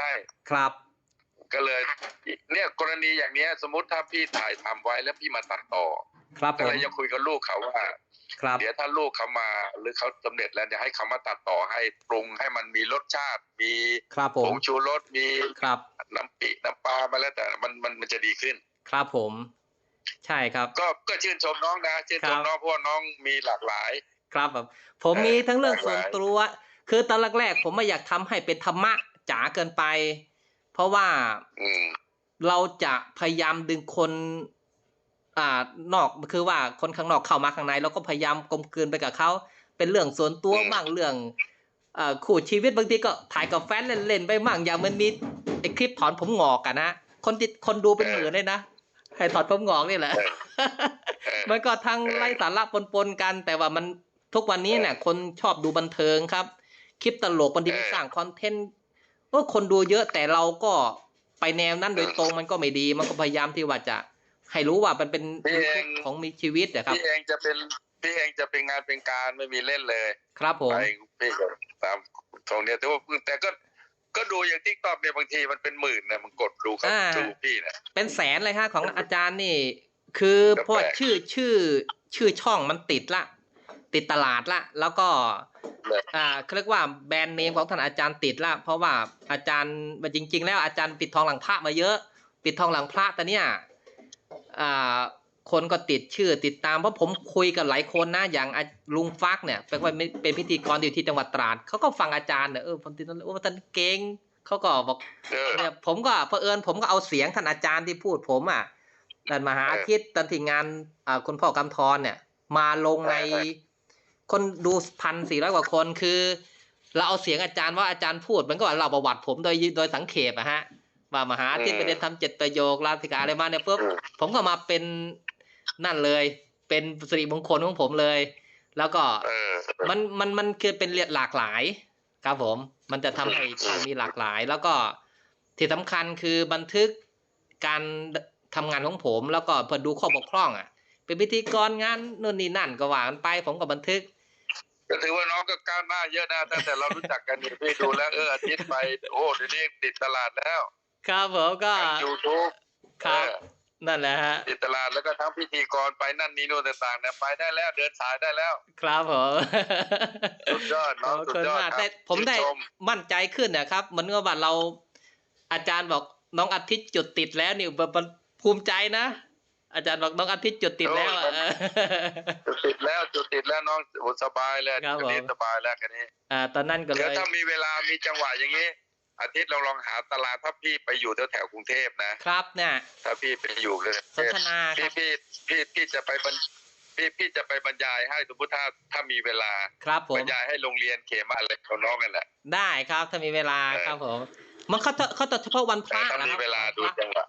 ให้ครับ ก็เลยเนี่ยกรณีอย่างเนี้ย สมมติถ้าพี่ถ่ายทำไว้แล้วพี่มาตัดต่อ ครับก็ผเลมยยังคุยกับลูกเขาว่าครับเดี๋ยวถ้าลูกเขามาหรือเขาสำเร็จแล้วเนี่ยให้เขามาตัดต่อให้ปรุงให้มันมีรสชาติ มีครับผผมงชูรสมีครับ น้ำปิน้ำปลามาแล้วแต่มันมันมันจะดีขึ้น ครับผม ใช่ครับ ก็ก็ชื่นชมน้องนะชื่นชมครับน้องเพราะว่าน้องมีหลากหลาย ครับแบบผมเอ่อมีทั้งเรื่องหลากหส่วลานยตัว คือตอนแรกๆผมไม่อยากทำให้เป็นธรรมะ จ๋าเกินไป เพราะว่าอืมเราจะพยายามดึงคนอ่านอกคือว่าคนข้างนอกเข้ามาข้างในเราก็พยายามกลมกลืนไปกับเขาเป็นเรื่องส่วนตัวอืมบ้างเรื่องเอ่อคู่ชีวิตบางทีก็ถ่ายกับแฟนเล่นๆไปบ้างอย่างมันมีไอคลิปถอนผมงอกอะนะคนติดคนดูเป็นหมื่นเลยนะให้ถอนผมงอกนี่แหละเออมันก็ทั้งไร้สาระปนๆกัน แต่ว่ามันทุกวันนี้เนี่ยคนชอบดูบันเทิงครับ คลิปตลกบางทีมันเออสร้างคอนเทนต์ เออคนดูเยอะแต่เราก็ไปแนวนั้นโดยตรงมันก็ไม่ดี มันก็พยายามที่ว่าจะให้รู้ว่ามันเป็นพี่เองของมีชีวิตนะครับพี่เองจะเป็นพี่เองจะเป็นงานเป็นการไม่มีเล่นเลย ครับผมไปพี่ก็ตามตรงเนี้ยแต่ว่าแต่ก็ก็ดูอย่างทิกตอกเนี่ยบางทีมันเป็นหมื่นนะมันกดดูครับอ่าดูพี่นะเป็นแสนเลยฮะของอาจารย์นี่ คือก็เพราะว่าแปลกชื่อชื่อชื่อช่องมันติดละ ติดตลาดละ แล้วก็แบบอ่าเขาเรียกว่าแบรนด์เนมของท่านอาจารย์ติดละ เพราะว่าอาจารย์จริง ๆ แล้วอาจารย์ปิดทองหลังพระมาเยอะ ปิดทองหลังพระแต่เนี่ยอ่าคนก็ติดชื่อติดตามเพราะผมคุยกับหลายคนนะอย่างอาลุงฟักเนี่ยเป็นว่าเป็นพิธีกรอยู่ที่จังหวัดตราดเขาก็ฟังอาจารย์เนี่ยเออผมติดโอ้ท่านเก่งเขาก็บอกเออเนี่ยผมก็เผอิญผมก็เอาเสียงท่านอาจารย์ที่พูดผมอะดันมหาอาทิตย์ตอนที่งานอ่าคุณพ่อกำธรเนี่ย มาลงในเออ คนดูพันสี่ร้อยกว่าคนคือ เราเอาเสียงอาจารย์ว่าอาจารย์พูดมันก็ว่าเราประวัติผมโดยโดยสังเขปอะฮะว่ามหาอาทิตย์ไปเรียนทำเจ็ดประโยคลาธิกาอะไรมาเนี่ยปุ๊บอืมผมก็มาเป็นนั่นเลย เป็นสิริมงคลของผมเลย แล้วก็เออมันมันมันคือเป็นเรียนหลากหลายครับผม มันจะทำให้ช่องมีหลากหลาย แล้วก็ที่สำคัญคือบันทึกการทำงานของผมแล้วก็เพื่อดูข้อบกพร่องอะ เป็นพิธีกรงานนู่นนี่นั่นก็ว่ากันไป ผมก็บันทึก ก็ถือว่าน้องก็ก้าวหน้าเยอะนะตั้งแต่เรารู้จักกันเนี่ยพี่ดูแล้วเอออาทิตย์ไปโอ้เดี๋ยวนี้ติดตลาดแล้ว ครับผมก็ทางยูทูบครับนั่นแหละฮะติดตลาดแล้วก็ทั้งพิธีกรไปนั่นนี่นู่นต่างๆเนี่ยไปได้แล้วเดินสายได้แล้ว ครับผมสุดยอดน้องขอบสุดคุณยอดมากครับได้ผมได้ชื่นชมั่นใจขึ้นนะครับเหมือนกับว่าเรา อาจารย์บอกน้องอาทิตย์จุดติดแล้วนี่แบบมันภูมิใจนะ อาจารย์บอกน้องอาทิตย์จุดติดแล้วอะจุดติดแล้วจุดติดแล้วน้องโอ้สบายแล้วครับผมคันนี้สบายแล้วคันนี้ อ่า ตอนนั้นก็เลเดี๋ยวยถ้ามีเวลามีจังหวะอย่างนี้ อาทิตย์เราลองหาตลาดถ้าพี่ไปอยู่แถวแถวๆกรุงเทพนะครับเนี่ยถ้าพี่ไปอยู่เลยสนทนาคพี่รับพี่พี่พี่จะไปบรรพี่พี่จะไปบรรยายให้สมมติถ้าถ้ามีเวลาครับผบรมรยายให้โรงเรียนเขมาอะไรของน้องกันแหละได้ครับถ้ามีเวลาเออครับผมมันเขาจะเขาจะเฉพาะวันพระถ้านะมีครับเวลาดู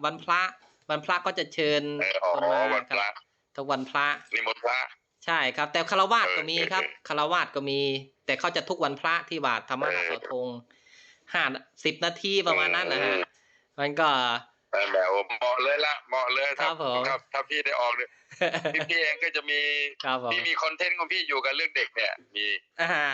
วันพจัระงห วะวันพระวันพระก็จะเชิญเอออ๋อคนมาวันพระครับทุกวันพระนิมนต์พระ ใช่ครับ แต่คารวาสก็มีครับเออเออคารวาสก็มี แต่เขาจะทุกวันพระที่บาทธรรมะเออเสาธงห้าสิบนาทีประมาณนั้นนะฮะอืมมันก็นั่นแหละโอ้เหมาะเลยละเหมาะเลยครับผมครับถ้าพี่ได้ออกเนี่ยพี่พี่เองก็จะมีครับผมพี่มีคอนเทนต์ของพี่อยู่กับเรื่องเด็กเนี่ยมีอ่าฮะ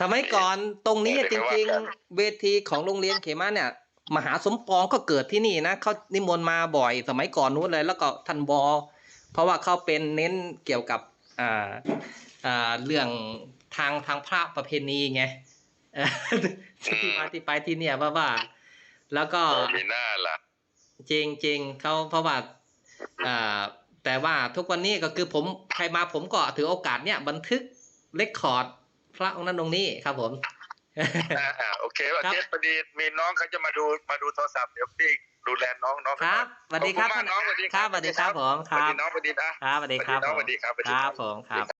สมัยก่อนตรงนี้เดี๋ยวจไปว่าริงกันๆเวทีของโรงเรียนเขมาเนี่ย มหาสมปองก็เกิดที่นี่นะเขานิมนต์มาบ่อยสมัยก่อนนู้นเลย แล้วก็ทันบอเพราะว่าเขาเป็นเน้นเกี่ยวกับอ่าอ่าเรื่องทางทางพระประเพณีไงเออที่มาที่ไปที่เนี่ยว่าว่า แล้วก็มีหน้าล่ะจริงจริงเขาเพราะว่าอ่าแต่ว่าทุกวันนี้ก็คือผมใครมาผมก็ถือโอกาสเนี่ยบันทึกเลคคอร์ดพระองค์นั้นองค์นี้ครับผม อ่าอ่าโอเคว่าครับเทปพอดีมีน้องเขาจะมาดูมาดูโทรศัพท์เดี๋ยวพี่ดูแลน้องน้องครับสวัสดีครับขอบคุณมากน้องสวัสดีครับสวัสดีครับผมคสวัสรับดีน้องสวัสดีนะครับสวัสดีครับสวัสดีน้องสวัสดีครับสวัสดีคครัรับบผมครับ